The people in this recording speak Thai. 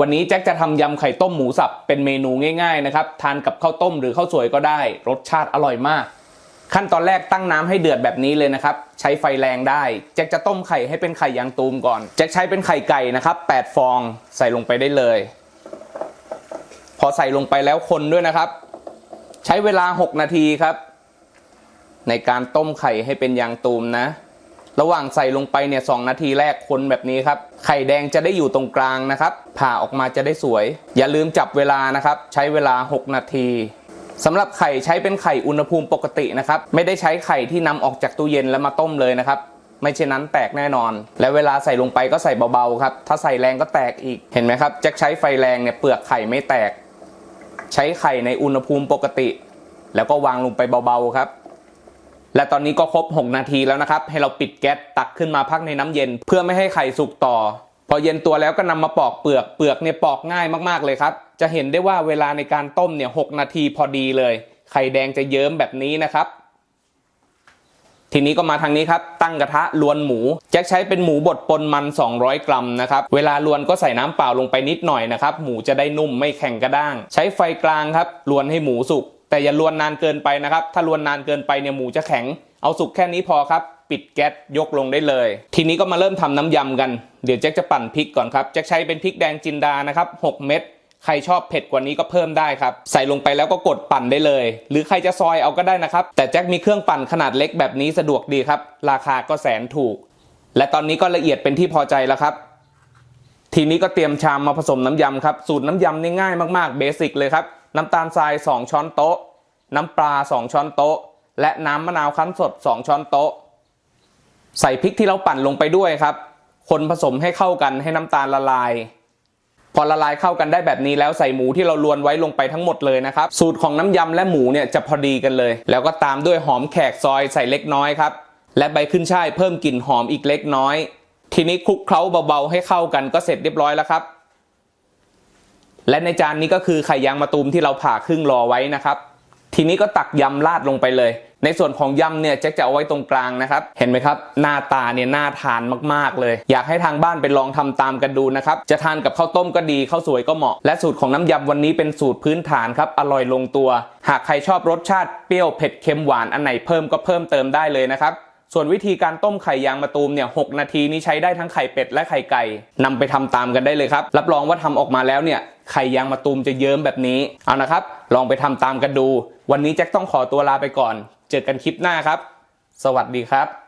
วันนี้แจ็คจะทำยำไข่ต้มหมูสับเป็นเมนูง่ายๆนะครับทานกับข้าวต้มหรือข้าวสวยก็ได้ รสชาติอร่อยมาก ขั้นตอนแรกตั้งน้ำให้เดือดแบบนี้เลยนะครับ ใช้ไฟแรงได้ แจ็คจะต้มไข่ให้เป็นไข่ยางตูมก่อน แจ็คใช้เป็นไข่ไก่นะครับ8ฟองใส่ลงไปได้เลย พอใส่ลงไปแล้วคนด้วยนะครับ ใช้เวลา 6 นาทีครับ ในการต้มไข่ให้เป็นยางตูมนะ ระหว่างใส่ลงไปเนี่ยสนาทีแรกคนแบบนี้ครับ ไข่แดงจะได้อยู่ตรงกลางนะครับ ผ่าออกมาจะได้สวย อย่าลืมจับเวลานะครับ ใช้เวลา 6 นาทีสำหรับไข่ใช้เป็นไข่อุณหภูมิปกตินะครับ ไม่ได้ใช้ไข่ที่นำออกจากตู้เย็นแล้วมาต้มเลยนะครับ ไม่เช่นนั้นแตกแน่นอน และเวลาใส่ลงไปก็ใส่เบาๆครับ ถ้าใส่แรงก็แตกอีก เห็นไหมครับแจ็คใช้ไฟแรงเนี่ยเปลือกไข่ไม่แตก ใช้ไข่ในอุณหภูมิปกติ แล้วก็วางลงไปเบาๆครับ และตอนนี้ก็ครบ 6 นาทีแล้วนะครับ ให้เราปิดแก๊สตักขึ้นมาพักในน้ำเย็น เพื่อไม่ให้ไข่สุกต่อ พอเย็นตัวแล้วก็นำมาปอกเปลือกเปลือกเนี่ยปอกง่ายมากๆเลยครับ จะเห็นได้ว่าเวลาในการต้มเนี่ยหนาทีพอดีเลย ไข่แดงจะเยิ้มแบบนี้นะครับ ทีนี้ก็มาทางนี้ครับตั้งกระทะลวนหมูแจ็คใช้เป็นหมูบดปนมัน 200 กรัมนะครับเวลาลวนก็ใส่น้ำเปล่าลงไปนิดหน่อยนะครับหมูจะได้นุ่มไม่แข็งกระด้าง ใช้ไฟกลางครับลวนให้หมูสุก แต่อย่าลวนนานเกินไปนะครับ ถ้าลวนนานเกินไปเนี่ยหมูจะแข็ง เอาสุกแค่นี้พอครับ ปิดแก๊สยกลงได้เลย ทีนี้ก็มาเริ่มทำน้ำยำกัน เดี๋ยวแจ็คจะปั่นพริกก่อนครับ แจ็คใช้เป็นพริกแดงจินดานะครับ 6 เม็ด ใครชอบเผ็ดกว่านี้ก็เพิ่มได้ครับ ใส่ลงไปแล้วก็กดปั่นได้เลย หรือใครจะซอยเอาก็ได้นะครับ แต่แจ็คมีเครื่องปั่นขนาดเล็กแบบนี้สะดวกดีครับ ราคาก็แสนถูก และตอนนี้ก็ละเอียดเป็นที่พอใจแล้วครับทีนี้ก็เตรียมชามมาผสมน้ำยำครับ สูตรน้ำยำนี่ง่ายมากๆเบสิกเลยครับ น้ำตาลทราย 2 ช้อนโต๊ะ น้ำปลา 2 ช้อนโต๊ะ และน้ำมะนาวคั้นสด 2 ช้อนโต๊ะ ใส่พริกที่เราปั่นลงไปด้วยครับ คนผสมให้เข้ากันให้น้ำตาลละลาย พอละลายเข้ากันได้แบบนี้แล้วใส่หมูที่เราลวนไว้ลงไปทั้งหมดเลยนะครับ สูตรของน้ำยำและหมูเนี่ยจะพอดีกันเลย แล้วก็ตามด้วยหอมแขกซอยใส่เล็กน้อยครับ และใบขึ้นช่ายเพิ่มกลิ่นหอมอีกเล็กน้อย ทีนี้คลุกเคล้าเบาๆให้เข้ากันก็เสร็จเรียบร้อยแล้วครับ และในจานนี้ก็คือไข่ยางมะตูมที่เราผ่าครึ่งรอไว้นะครับ ทีนี้ก็ตักยำราดลงไปเลย ในส่วนของยำเนี่ยแจ็คจะเอาไว้ตรงกลางนะครับ เห็นไหมครับ หน้าตาเนี่ยน่าทานมากๆเลย อยากให้ทางบ้านไปลองทำตามกันดูนะครับ จะทานกับข้าวต้มก็ดีข้าวสวยก็เหมาะ และสูตรของน้ำยำวันนี้เป็นสูตรพื้นฐานครับ อร่อยลงตัว หากใครชอบรสชาติเปรี้ยวเผ็ดเค็มหวานอันไหนเพิ่มก็เพิ่มเติมได้เลยนะครับ ส่วนวิธีการต้มไข่ยางมะตูมเนี่ยหนาทีนี้ใช้ได้ทั้งไข่เป็ดและไข่ไก่นำไปทำตามกันได้เลยครับ รับรองว่าทำออกมาแล้วเนี่ยไข่ยางมะตูมจะเยิ้มแบบนี้ เอานะครับ ลองไปทำตามกันดู วันนี้แจ็คต้องขอตัวลาไปก่อน เจอกันคลิปหน้าครับ สวัสดีครับ